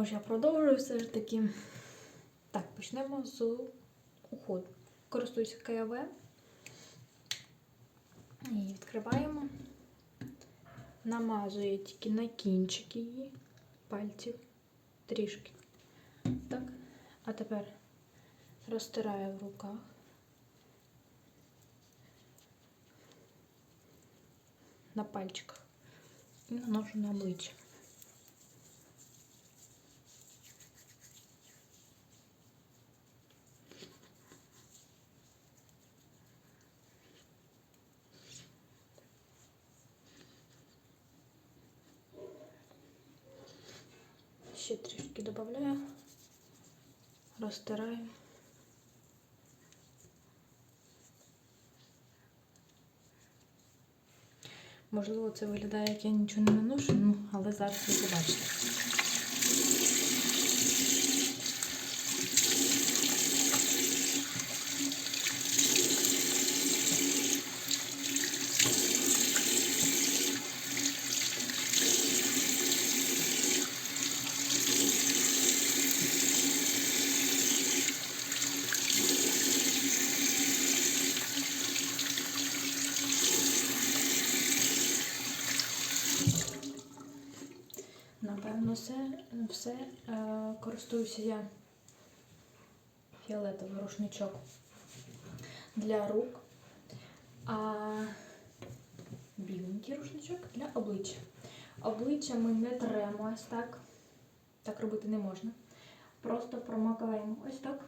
Тож я продовжую все ж таки. Так, почнемо з уходу. Користуюся КВ. І відкриваємо. Намазую тільки на кінчики її пальців трішки. Так. А тепер розтираю в руках. На пальчиках. І наношу на обличчя. Ще трішки додаю, розтираю. Можливо, це виглядає, як я нічого не наношу, ну, але зараз ви побачите. Напевно, все, все е, користуюся я фіолетовий рушничок для рук, а біленький рушничок для обличчя. Обличчя ми не тремо ось так. Так робити не можна. Просто промакаємо ось так.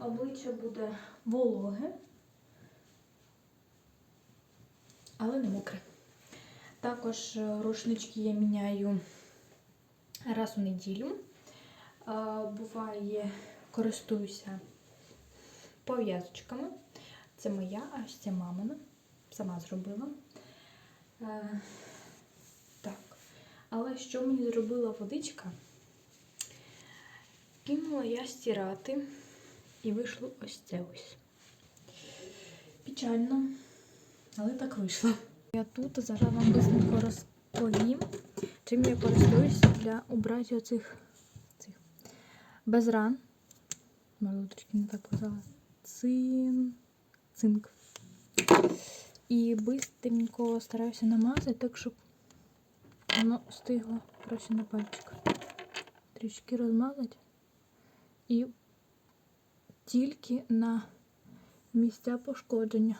Обличчя буде вологе, але не мокре. Також е, рушнички я міняю раз у неділю. Буває, користуюся пов'язочками. Це моя, а ось це мамина. Сама зробила. Е, Так. Але що мені зробила водичка? Кинула я стирати і вийшло ось це ось. Печально, але так вийшло. Я тут зараз вам быстренько розповім, чим я користуюся для убрати оцих цих без ран. Можливо, трішки не так казала. Цин... Цинк. І быстренько стараюся намазати, так щоб воно стигло краще на пальчик. Трішки розмазати. І тільки на місця пошкодження.